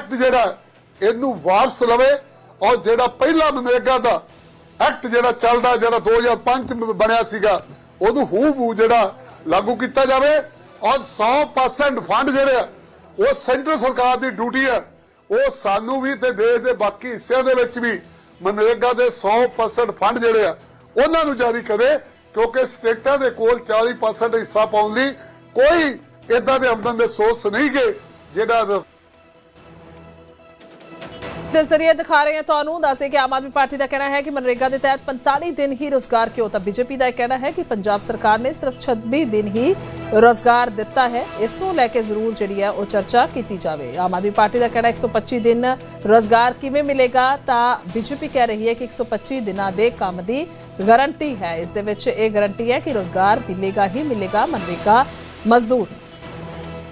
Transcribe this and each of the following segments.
Act ਜਿਹੜਾ ਇਹਨੂੰ ਵਾਪਸ ਲਵੇ ਔਰ ਜਿਹੜਾ ਪਹਿਲਾ ਮਨਰੇਗਾ ਦਾ ਐਕਟ ਜਿਹੜਾ ਚੱਲਦਾ, ਜਿਹੜਾ 2005 ਬਣਿਆ ਸੀਗਾ, ਉਹਨੂੰ ਹੂ ਜਿਹੜਾ ਲਾਗੂ ਕੀਤਾ ਜਾਵੇ ਔਰ 100% ਫੰਡ ਜਿਹੜੇ ਉਹ ਸੈਂਟਰ ਸਰਕਾਰ ਦੀ ਡਿਊਟੀ ਹੈ ਉਹ ਸਾਨੂੰ ਵੀ ਤੇ ਦੇਸ਼ ਦੇ ਬਾਕੀ ਹਿੱਸਿਆਂ ਦੇ ਵਿੱਚ ਵੀ ਮਨਰੇਗਾ ਦੇ 100% ਫੰਡ ਜਿਹੜੇ ਆ, ਉਹਨਾਂ ਨੂੰ ਜਾਰੀ ਕਰੇ, ਕਿਉਂਕਿ ਸਟੇਟਾਂ ਦੇ ਕੋਲ 40% ਹਿੱਸਾ ਪਾਉਣ ਲਈ ਕੋਈ ਇਦਾਂ ਦੇ ਆਮਦਨ ਦੇ ਸੋਰਸ ਨਹੀਂ ਗੇ, ਜਿਹੜਾ ਦੇ ਜ਼ਰੀਏ ਦਿਖਾ ਰਹੇ ਹਾਂ ਤੁਹਾਨੂੰ, ਦੱਸੇ ਕਿ ਆਮ ਆਦਮੀ ਪਾਰਟੀ ਦਾ ਕਹਿਣਾ ਹੈ ਕਿ ਮਨਰੇਗਾ ਦੇ ਤਹਿਤ 45 ਦਿਨ ਹੀ ਰੋਜ਼ਗਾਰ ਕਿਉਂ ਤਾਂ ਬੀਜੇਪੀ ਦਾ ਇਹ ਕਹਿਣਾ ਹੈ ਕਿ ਪੰਜਾਬ ਸਰਕਾਰ ਨੇ ਸਿਰਫ 26 ਦਿਨ ਹੀ ਰੋਜ਼ਗਾਰ ਦਿੱਤਾ ਹੈ। ਇਸ ਨੂੰ ਲੈ ਕੇ ਜ਼ਰੂਰ ਜਿਹੜੀ ਹੈ ਉਹ ਚਰਚਾ ਕੀਤੀ ਜਾਵੇ। ਆਮ ਆਦਮੀ ਪਾਰਟੀ ਦਾ ਕਹਿਣਾ 125 ਦਿਨ ਰੋਜ਼ਗਾਰ ਕਿਵੇਂ ਮਿਲੇਗਾ ਤਾਂ ਬੀਜੇਪੀ ਕਹਿ ਰਹੀ ਹੈ ਕਿ 125 ਦਿਨਾਂ ਦੇ ਕੰਮ ਦੀ ਗਾਰੰਟੀ ਹੈ। ਇਸ ਦੇ ਵਿੱਚ ਇਹ ਗਾਰੰਟੀ ਹੈ ਕਿ ਰੋਜ਼ਗਾਰ ਮਿਲੇਗਾ ਹੀ ਮਿਲੇਗਾ। ਮਨਰੇਗਾ ਮਜ਼ਦੂਰ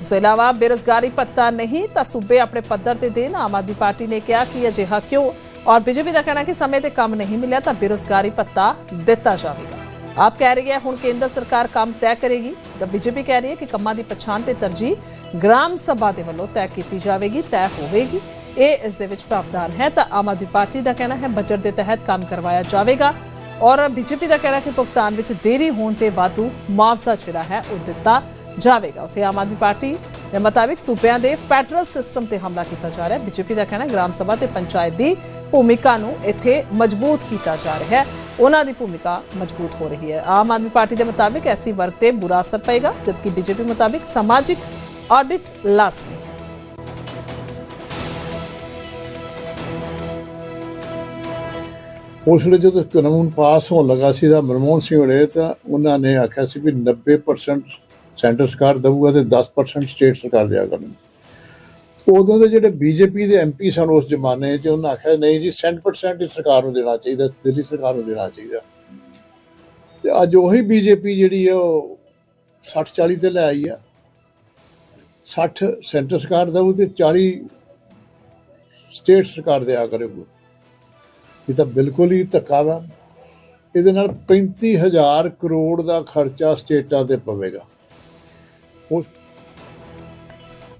ਇਸ ਤੋਂ ਇਲਾਵਾ ਬੇਰੋਜ਼ਗਾਰੀ ਭੱਤਾ ਨਹੀਂ ਤਾਂ ਸੂਬੇ ਆਪਣੇ ਪੱਧਰ ਤੇ ਦੇਣ ਆਮ ਆਦਮੀ ਪਾਰਟੀ ਨੇ ਕਿਹਾ ਕਿ ਅਜਿਹਾ ਕਿਉਂ? ਔਰ ਬੀਜੇਪੀ ਦਾ ਕਹਿਣਾ ਕਿ ਸਮੇਂ ਤੇ ਕੰਮ ਨਹੀਂ ਮਿਲਿਆ ਤਾਂ ਬੇਰੋਜ਼ਗਾਰੀ ਭੱਤਾ ਦਿੱਤਾ ਜਾਵੇਗਾ। ਆਪ ਕਹਿ ਰਹੀ ਹੈ, ਹੁਣ ਕੇਂਦਰ ਸਰਕਾਰ ਕੰਮ ਤੈਅ ਕਰੇਗੀ। ਤਾਂ ਬੀਜੇਪੀ ਕਹਿ ਰਹੀ ਹੈ ਕਿ ਕੰਮਾਂ ਦੀ ਪਛਾਣ ਤੇ ਤਰਜੀਹ ਗ੍ਰਾਮ ਸਭਾ ਦੇ ਵੱਲੋਂ ਤੈਅ ਕੀਤੀ ਜਾਵੇਗੀ, ਤੈਅ ਹੋਵੇਗੀ। ਇਹ ਇਸ ਦੇ ਵਿੱਚ ਪ੍ਰਾਵਧਾਨ ਹੈ। ਤਾਂ ਆਮ ਆਦਮੀ ਪਾਰਟੀ ਦਾ ਕਹਿਣਾ ਹੈ, ਬਜਟ ਦੇ ਤਹਿਤ ਕੰਮ ਕਰਵਾਇਆ ਜਾਵੇਗਾ। ਔਰ ਬੀਜੇਪੀ ਦਾ ਕਹਿਣਾ ਕਿ ਭੁਗਤਾਨ ਵਿੱਚ ਦੇਰੀ ਹੋਣ ਤੇ ਵਾਧੂ ਮੁਆਵਜ਼ਾ ਜਿਹੜਾ ਹੈ, ਉਹ ਦਿੱਤਾ ਜਾਵੇਗਾ। ਉੱਥੇ ਆਮ ਆਦਮੀ ਪਾਰਟੀ ਦੇ ਮੁਤਾਬਿਕ ਸੂਬਿਆਂ ਦੇ ਫੈਡਰਲ ਸਿਸਟਮ ਤੇ ਹਮਲਾ ਕੀਤਾ ਜਾ ਰਿਹਾ। ਹੈ ਬੀਜੇਪੀ ਦਾ ਕਹਿਣਾ ਗ੍ਰਾਮ ਸਭਾ ਤੇ ਪੰਚਾਇਤ ਦੀ ਭੂਮਿਕਾ ਨੂੰ ਇੱਥੇ ਮਜ਼ਬੂਤ ਕੀਤਾ ਜਾ ਰਿਹਾ ਹੈ। ਉਹਨਾਂ ਦੀ ਭੂਮਿਕਾ ਮਜ਼ਬੂਤ ਹੋ ਰਹੀ ਹੈ। ਆਮ ਆਦਮੀ ਪਾਰਟੀ ਦੇ ਮੁਤਾਬਿਕ ਐਸੀ ਵਰਗ ਤੇ ਬੁਰਾ ਅਸਰ ਪਏਗਾ, ਜਦਕਿ ਬੀਜੇਪੀ ਮੁਤਾਬਿਕ ਸਮਾਜਿਕ ਆਡਿਟ ਲਾਜ਼ਮੀ ਹੈ। ਉਸ ਵੇਲੇ ਜਦੋਂ ਕਾਨੂੰਨ ਪਾਸ ਹੋਣ ਲੱਗਾ ਸੀ ਤਾਂ ਮਨਮੋਹਨ ਸਿੰਘ ਵੇਲੇ ਤਾਂ ਉਹਨਾਂ ਨੇ ਆਖਿਆ ਸੀ ਵੀ 90% ਸੈਂਟਰ ਸਰਕਾਰ ਦਊਗਾ ਤੇ 10% ਸਟੇਟ ਸਰਕਾਰ ਦਿਆ ਕਰਨੀ ਉਦੋਂ ਦੇ ਜਿਹੜੇ ਬੀਜੇਪੀ ਦੇ ਐਮਪੀ ਸਨ ਉਸ ਜ਼ਮਾਨੇ 'ਚ, ਉਹਨਾਂ ਆਖਿਆ, ਨਹੀਂ ਜੀ 100% ਹੀ ਸਰਕਾਰ ਨੂੰ ਦੇਣਾ ਚਾਹੀਦਾ, ਦਿੱਲੀ ਸਰਕਾਰ ਨੂੰ ਦੇਣਾ ਚਾਹੀਦਾ। ਤੇ ਅੱਜ ਉਹੀ ਬੀਜੇਪੀ ਜਿਹੜੀ ਹੈ ਉਹ 60 40 ਤੇ ਲੈ ਆਈ ਆ। 60 ਸੈਂਟਰ ਸਰਕਾਰ ਦਊ ਤੇ 40 ਸਟੇਟ ਸਰਕਾਰ ਦਿਆ ਕਰੇਗੀ। ਇਹ ਤਾਂ ਬਿਲਕੁਲ ਹੀ ਧੱਕਾ ਵਾ। ਇਹਦੇ ਨਾਲ 35000 ਕਰੋੜ ਦਾ ਖਰਚਾ ਸਟੇਟਾਂ ਤੇ ਪਵੇਗਾ।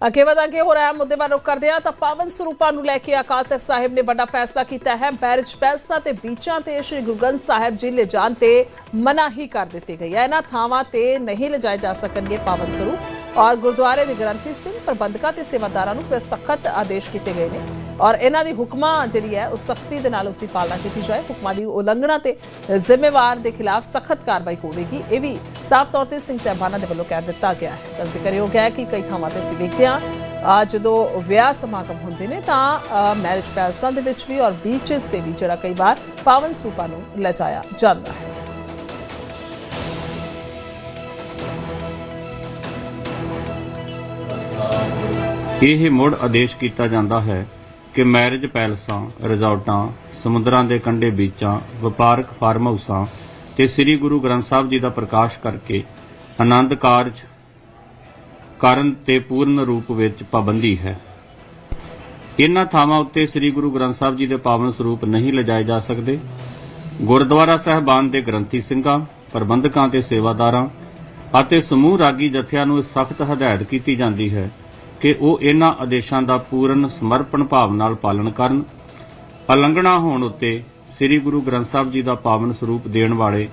ਅੱਗੇ ਵਧਾਂਗੇ ਹੋ ਰਿਹਾ ਮੁੱਦੇ ਬਾਰੇ ਰੁਕ ਕਰਦੇ ਹਾਂ ਤਾਂ ਪਾਵਨ ਸਰੂਪਾਂ ਨੂੰ ਲੈ ਕੇ ਅਕਾਲ ਤਖਤ ਸਾਹਿਬ ਨੇ ਵੱਡਾ ਫੈਸਲਾ ਕੀਤਾ ਹੈ। ਮੈਰਿਜ ਪੈਲਸਾਂ ਤੇ ਬੀਚਾਂ ਤੇ ਸ਼੍ਰੀ ਗੁਰੂ ਗ੍ਰੰਥ ਸਾਹਿਬ ਜੀ ਲੈ ਜਾਣ ਤੇ ਮਨਾਹੀ ਕਰ ਦਿੱਤੀ ਗਈ ਹੈ। ਇਹਨਾਂ ਥਾਵਾਂ ਤੇ ਨਹੀਂ ਲਿਜਾਏ ਜਾ ਸਕਣਗੇ ਪਾਵਨ ਸਰੂਪ। ਔਰ ਗੁਰਦੁਆਰੇ ਦੇ ਗ੍ਰੰਥੀ, ਸਿੰਘ ਪ੍ਰਬੰਧਕਾਂ ਤੇ ਸੇਵਾਦਾਰਾਂ ਨੂੰ ਫਿਰ ਸਖਤ ਆਦੇਸ਼ ਕੀਤੇ ਗਏ ਨੇ। ਔਰ ਇਹਨਾਂ ਦੀ ਹੁਕਮਾਂ ਜਿਹੜੀ ਹੈ, ਉਹ ਸਖਤੀ ਦੇ ਨਾਲ ਉਸ ਦੀ ਪਾਲਣਾ ਕੀਤੀ ਜਾਏ। ਹੁਕਮਾਂ ਦੀ ਉਲੰਘਣਾ ਤੇ ਜ਼ਿੰਮੇਵਾਰ ਦੇ ਖਿਲਾਫ ਸਖਤ ਕਾਰਵਾਈ ਹੋਵੇਗੀ। ਇਹ ਵੀ ਸਾਫ਼ ਤੌਰ ਤੇ ਸਿੰਘ ਸਾਹਿਬਾਨਾਂ ਦੇ ਵੱਲੋਂ ਕਹਿ ਦਿੱਤਾ ਗਿਆ ਹੈ। ਤਾਂ ਜ਼ਿਕਰਯੋਗ ਹੈ ਕਿ ਕਈ ਥਾਵਾਂ ਤੇ ਅਸੀਂ ਵੇਖਦੇ ਹਾਂ ਅਹ ਜਦੋਂ ਵਿਆਹ ਸਮਾਗਮ ਹੁੰਦੇ ਨੇ ਤਾਂ ਮੈਰਿਜ ਪੈਲਸਾਂ ਦੇ ਵਿੱਚ ਵੀ ਔਰ ਬੀਚਸ ਤੇ ਵੀ ਜਿਹੜਾ ਕਈ ਵਾਰ ਪਾਵਨ ਸਰੂਪਾਂ ਨੂੰ ਲਿਜਾਇਆ ਜਾਂਦਾ ਹੈ। ਇਹ ਮੁੜ ਆਦੇਸ਼ ਕੀਤਾ ਜਾਂਦਾ ਹੈ ਕਿ ਮੈਰਿਜ ਪੈਲਸਾਂ ਰਿਜ਼ੋਰਟਾਂ ਸਮੁੰਦਰਾਂ ਦੇ ਕੰਢੇ ਬੀਚਾਂ, ਵਪਾਰਕ ਫਾਰਮ ਹਾਊਸਾਂ ਤੇ ਸ੍ਰੀ ਗੁਰੂ ਗ੍ਰੰਥ ਸਾਹਿਬ ਜੀ ਦਾ ਪ੍ਰਕਾਸ਼ ਕਰਕੇ ਆਨੰਦ ਕਾਰਜ ਕਰਨ ਤੇ ਪੂਰਨ ਰੂਪ ਵਿੱਚ ਪਾਬੰਦੀ ਹੈ। ਇਨ੍ਹਾਂ ਥਾਵਾਂ ਉੱਤੇ ਸ੍ਰੀ ਗੁਰੂ ਗ੍ਰੰਥ ਸਾਹਿਬ ਜੀ ਦੇ ਪਾਵਨ ਸਰੂਪ ਨਹੀਂ ਲਿਜਾਏ ਜਾ ਸਕਦੇ। ਗੁਰਦੁਆਰਾ ਸਾਹਿਬਾਨ ਦੇ ਗ੍ਰੰਥੀ ਸਿੰਘਾਂ, ਪ੍ਰਬੰਧਕਾਂ ਤੇ ਸੇਵਾਦਾਰਾਂ ਅਤੇ ਸਮੂਹ ਰਾਗੀ ਜਥਿਆਂ ਨੂੰ ਸਖਤ ਹਦਾਇਤ ਕੀਤੀ ਜਾਂਦੀ ਹੈ ਕਿ ਉਹ ਇਹਨਾਂ ਆਦੇਸ਼ਾਂ ਦਾ ਪੂਰਨ ਸਮਰਪਣ ਭਾਵ ਨਾਲ ਪਾਲਣ ਕਰਨ। ਉਲੰਘਣਾ ਹੋਣ ਉੱਤੇ ਸ੍ਰੀ ਗੁਰੂ ਗ੍ਰੰਥ ਸਾਹਿਬ ਜੀ ਦਾ ਪਾਵਨ ਸਰੂਪ ਦੇਣ ਵਾਲੇ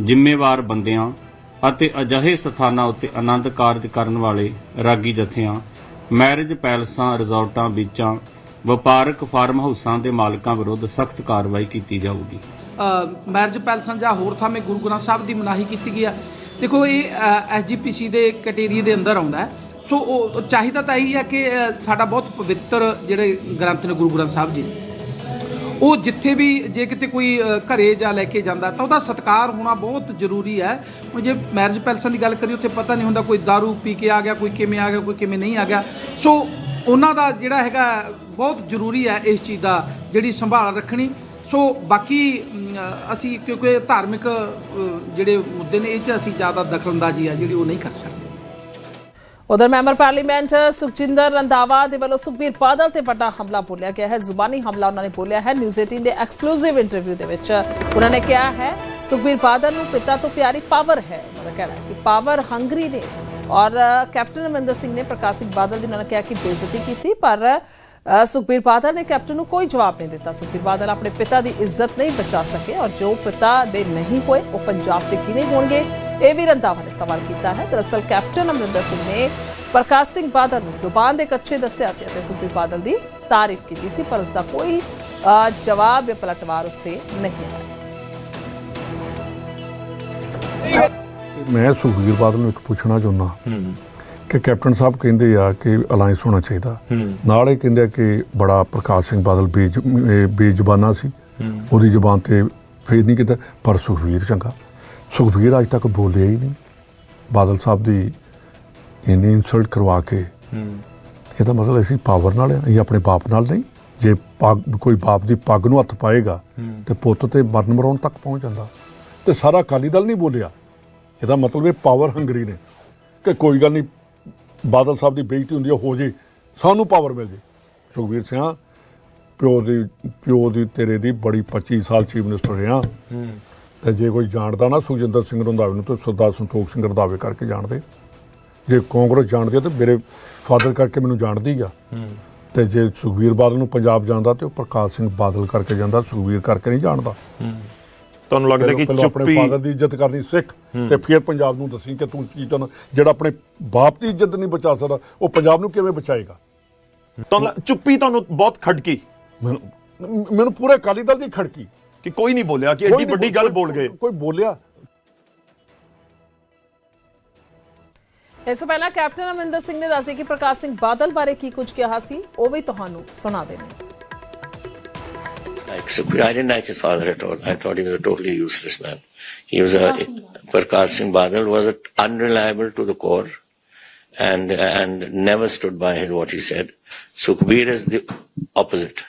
ਜ਼ਿੰਮੇਵਾਰ ਬੰਦਿਆਂ ਅਤੇ ਅਜਿਹੇ ਸਥਾਨਾਂ ਉੱਤੇ ਆਨੰਦ ਕਾਰਜ ਕਰਨ ਵਾਲੇ ਰਾਗੀ ਜਥਿਆਂ, ਮੈਰਿਜ ਪੈਲਸਾਂ, ਰਿਜ਼ੋਰਟਾਂ ਬੀਚਾਂ, ਵਪਾਰਕ ਫਾਰਮ ਹਾਊਸਾਂ ਦੇ ਮਾਲਕਾਂ ਵਿਰੁੱਧ ਸਖਤ ਕਾਰਵਾਈ ਕੀਤੀ ਜਾਊਗੀ। ਮੈਰਿਜ ਪੈਲਸਾਂ ਜਾਂ ਹੋਰ ਥਾਵੇਂ ਗੁਰੂ ਗ੍ਰੰਥ ਸਾਹਿਬ ਦੀ ਮਨਾਹੀ ਕੀਤੀ ਗਈ ਆ। ਦੇਖੋ, ਇਹ ਐਸਜੀਪੀਸੀ ਦੇ ਕੈਟੇਗਰੀ ਦੇ ਅੰਦਰ ਆਉਂਦਾ ਹੈ। ਸੋ ਉਹ ਚਾਹੀਦਾ ਤਾਂ ਇਹੀ ਹੈ ਕਿ ਸਾਡਾ ਬਹੁਤ ਪਵਿੱਤਰ ਜਿਹੜੇ ਗ੍ਰੰਥ ਨੇ ਗੁਰੂ ਗ੍ਰੰਥ ਸਾਹਿਬ ਜੀ। ਉਹ ਜਿੱਥੇ ਵੀ ਜੇ ਕਿਤੇ ਕੋਈ ਅ, ਘਰੇ ਜਾਂ ਲੈ ਕੇ ਜਾਂਦਾ ਤਾਂ ਉਹਦਾ ਸਤਿਕਾਰ ਹੋਣਾ ਬਹੁਤ ਜ਼ਰੂਰੀ ਹੈ। ਹੁਣ ਜੇ ਮੈਰਿਜ ਪੈਲਸਾਂ ਦੀ ਗੱਲ ਕਰੀ ਉੱਥੇ ਪਤਾ ਨਹੀਂ ਹੁੰਦਾ ਕੋਈ दारू ਪੀ ਕੇ ਆ ਗਿਆ ਕੋਈ ਕਿਵੇਂ ਆ ਗਿਆ ਕੋਈ ਕਿਵੇਂ ਨਹੀਂ ਆ ਗਿਆ। ਸੋ ਉਹਨਾਂ ਦਾ ਜਿਹੜਾ ਹੈਗਾ ਬਹੁਤ ਜ਼ਰੂਰੀ ਹੈ ਇਸ ਚੀਜ਼ ਦਾ ਜਿਹੜੀ ਸੰਭਾਲ ਰੱਖਣੀ। ਸੋ ਬਾਕੀ ਅਸੀਂ ਕਿਉਂਕਿ ਧਾਰਮਿਕ ਜਿਹੜੇ ਮੁੱਦੇ ਨੇ ਇਹ 'ਚ ਅਸੀਂ ਜ਼ਿਆਦਾ ਦਖਲਅੰਦਾਜ਼ੀ ਆ ਜਿਹੜੀ ਉਹ ਨਹੀਂ ਕਰ ਸਕਦੇ। ਉਧਰ ਮੈਂਬਰ ਪਾਰਲੀਮੈਂਟ ਸੁਖਜਿੰਦਰ ਰੰਧਾਵਾ ਦੇ ਵੱਲੋਂ ਸੁਖਬੀਰ ਬਾਦਲ ਤੇ ਵੱਡਾ ਹਮਲਾ ਬੋਲਿਆ ਗਿਆ ਹੈ। ਜ਼ੁਬਾਨੀ ਹਮਲਾ ਉਹਨਾਂ ਨੇ ਬੋਲਿਆ ਹੈ। ਨਿਊਜ਼ 18 ਦੇ ਐਕਸਕਲੂਸਿਵ ਇੰਟਰਵਿਊ ਦੇ ਵਿੱਚ ਉਹਨਾਂ ਨੇ ਕਿਹਾ ਹੈ, ਸੁਖਬੀਰ ਬਾਦਲ ਨੂੰ ਪਿਤਾ ਤੋਂ ਪਿਆਰੀ ਪਾਵਰ ਹੈ। ਉਹਨਾਂ ਦਾ ਕਹਿਣਾ ਕਿ ਪਾਵਰ ਹੰਗਰੀ ਨੇ ਔਰ ਕੈਪਟਨ ਅਮਰਿੰਦਰ ਸਿੰਘ ਨੇ ਪ੍ਰਕਾਸ਼ ਸਿੰਘ ਬਾਦਲ ਦੀ ਨਾਲ ਕਿਹਾ ਕਿ ਬੇਇੱਜ਼ਤੀ ਕੀਤੀ, ਪਰ ਸੁਖਬੀਰ ਬਾਦਲ ਨੇ ਕੈਪਟਨ ਨੂੰ ਕੋਈ ਜਵਾਬ ਨਹੀਂ ਦਿੱਤਾ। ਸੁਖਬੀਰ ਬਾਦਲ ਆਪਣੇ ਪਿਤਾ ਦੀ ਇੱਜ਼ਤ ਨਹੀਂ ਬਚਾ ਸਕੇ ਔਰ ਜੋ ਪਿਤਾ ਦੇ ਨਹੀਂ ਹੋਏ, ਉਹ ਪੰਜਾਬ ਦੇ ਕਿਵੇਂ ਹੋਣਗੇ। ਇਹ ਵੀ ਰੰਧਾਵਾ ਨੇ ਸਵਾਲ ਕੀਤਾ ਹੈ ਦਰਅਸਲ ਕੈਪਟਨ ਅਮਰਿੰਦਰ ਸਿੰਘ ਨੇ ਪ੍ਰਕਾਸ਼ ਸਿੰਘ ਬਾਦਲ ਨੂੰ ਜ਼ੁਬਾਨ ਦੇ ਕੱਚੇ ਦੱਸਿਆ ਸੀ ਅਤੇ ਸੁਖਬੀਰ ਬਾਦਲ ਦੀ ਤਾਰੀਫ ਕੀਤੀ ਸੀ ਪਰ ਉਸ ਦਾ ਕੋਈ ਜਵਾਬ ਜਾਂ ਪਲਟਵਾਰ ਉਸ ਤੇ ਨਹੀਂ ਆਇਆ ਮੈਂ ਸੁਖਬੀਰ ਬਾਦਲ ਨੂੰ ਇੱਕ ਪੁੱਛਣਾ ਚਾਹੁੰਦਾ ਕਿ ਕੈਪਟਨ ਸਾਹਿਬ ਕਹਿੰਦੇ ਆ ਕਿ ਅਲਾਈਅੰਸ ਹੋਣਾ ਚਾਹੀਦਾ ਨਾਲ ਇਹ ਕਹਿੰਦੇ ਆ ਕਿ ਬੜਾ ਪ੍ਰਕਾਸ਼ ਸਿੰਘ ਬਾਦਲ ਬੇਜ ਬੇਜ਼ੁਬਾਨਾ ਸੀ ਉਹਦੀ ਜ਼ੁਬਾਨ ਤੇ ਫੇਰ ਨਹੀਂ ਕੀਤਾ ਪਰ ਸੁਖਬੀਰ ਚੰਗਾ ਸੁਖਬੀਰ ਅੱਜ ਤੱਕ ਬੋਲਿਆ ਹੀ ਨਹੀਂ। ਬਾਦਲ ਸਾਹਿਬ ਦੀ ਇੰਨੀ ਇਨਸਲਟ ਕਰਵਾ ਕੇ ਇਹਦਾ ਮਤਲਬ ਅਸੀਂ ਪਾਵਰ ਨਾਲ ਆ ਅਸੀਂ ਆਪਣੇ ਬਾਪ ਨਾਲ ਨਹੀਂ। ਜੇ ਕੋਈ ਬਾਪ ਦੀ ਪੱਗ ਨੂੰ ਹੱਥ ਪਾਏਗਾ ਤੇ ਪੁੱਤ ਤੇ ਮਰਨ ਮਰਾਉਣ ਤੱਕ ਪਹੁੰਚ ਜਾਂਦਾ। ਤੇ ਸਾਰਾ ਅਕਾਲੀ ਦਲ ਨਹੀਂ ਬੋਲਿਆ। ਇਹਦਾ ਮਤਲਬ ਇਹ ਪਾਵਰ ਹੰਗਰੀ ਨੇ ਕਿ ਕੋਈ ਗੱਲ ਨਹੀਂ ਬਾਦਲ ਸਾਹਿਬ ਦੀ ਬੇਇੱਜ਼ਤੀ ਹੁੰਦੀ ਹੈ ਜੇ ਸਾਨੂੰ ਪਾਵਰ ਮਿਲ ਜੇ। ਸੁਖਬੀਰ ਸਿੰਘ ਪਿਓ ਦੀ ਪਿਓ ਦੀ ਤੇਰੇ ਦੀ ਬੜੀ 25 ਸਾਲ ਚੀਫ ਮਿਨਿਸਟਰ ਰਿਹਾ। ਤੇ ਜੇ ਕੋਈ ਜਾਣਦਾ ਨਾ ਸੁਖਜਿੰਦਰ ਸਿੰਘ ਰੰਧਾਵੇ ਨੂੰ ਤਾਂ ਸਰਦਾਰ ਸੰਤੋਖ ਸਿੰਘ ਰੰਧਾਵੇ ਕਰਕੇ ਜਾਣਦੇ। ਜੇ ਕਾਂਗਰਸ ਜਾਣਦੀ ਆ ਤੇ ਮੇਰੇ ਫਾਦਰ ਕਰਕੇ ਮੈਨੂੰ ਜਾਣਦੀ ਆ। ਤੇ ਜੇ ਸੁਖਬੀਰ ਬਾਦਲ ਨੂੰ ਪੰਜਾਬ ਜਾਣਦਾ ਤੇ ਉਹ ਪ੍ਰਕਾਸ਼ ਸਿੰਘ ਬਾਦਲ ਕਰਕੇ ਜਾਂਦਾ ਸੁਖਬੀਰ ਕਰਕੇ ਨਹੀਂ ਜਾਣਦਾ। ਤੁਹਾਨੂੰ ਲੱਗਦਾ ਕਿ ਪਹਿਲਾਂ ਆਪਣੇ ਚੁੱਪੀ ਫਾਦਰ ਦੀ ਇੱਜ਼ਤ ਕਰਨੀ ਸਿੱਖ ਤੇ ਫਿਰ ਪੰਜਾਬ ਨੂੰ ਦੱਸੀ ਕਿ ਤੂੰ ਕੀ ਚਾਹੁੰਦਾ ਜਿਹੜਾ ਆਪਣੇ ਬਾਪ ਦੀ ਇੱਜ਼ਤ ਨਹੀਂ ਬਚਾ ਸਕਦਾ ਉਹ ਪੰਜਾਬ ਨੂੰ ਕਿਵੇਂ ਬਚਾਏਗਾ? ਤੁਹਾਨੂੰ ਚੁੱਪੀ ਤੁਹਾਨੂੰ ਬਹੁਤ ਖੜਕੀ। ਮੈਨੂੰ ਮੈਨੂੰ ਪੂਰੇ ਅਕਾਲੀ ਦਲ ਦੀ ਖੜਕੀ। ਕਿ ਕੋਈ ਨਹੀਂ ਬੋਲਿਆ ਕਿ ਐਡੀ ਵੱਡੀ ਗੱਲ ਬੋਲ ਗਏ ਕੋਈ ਬੋਲਿਆ ਇਸ ਤੋਂ ਪਹਿਲਾਂ ਕੈਪਟਨ ਅਮਰਿੰਦਰ ਸਿੰਘ ਨੇ ਦੱਸਿਆ ਕਿ ਪ੍ਰਕਾਸ਼ ਸਿੰਘ ਬਾਦਲ ਬਾਰੇ ਕੀ ਕੁਝ ਕਿਹਾ ਸੀ ਉਹ ਵੀ ਤੁਹਾਨੂੰ ਸੁਣਾ ਦੇਣੇ Like Sukhbir, I didn't like his father at all. I thought he was a totally useless man. He was a Prakash Singh Badal was unreliable to the core, and and never stood by his what he said. Sukhbir is the opposite.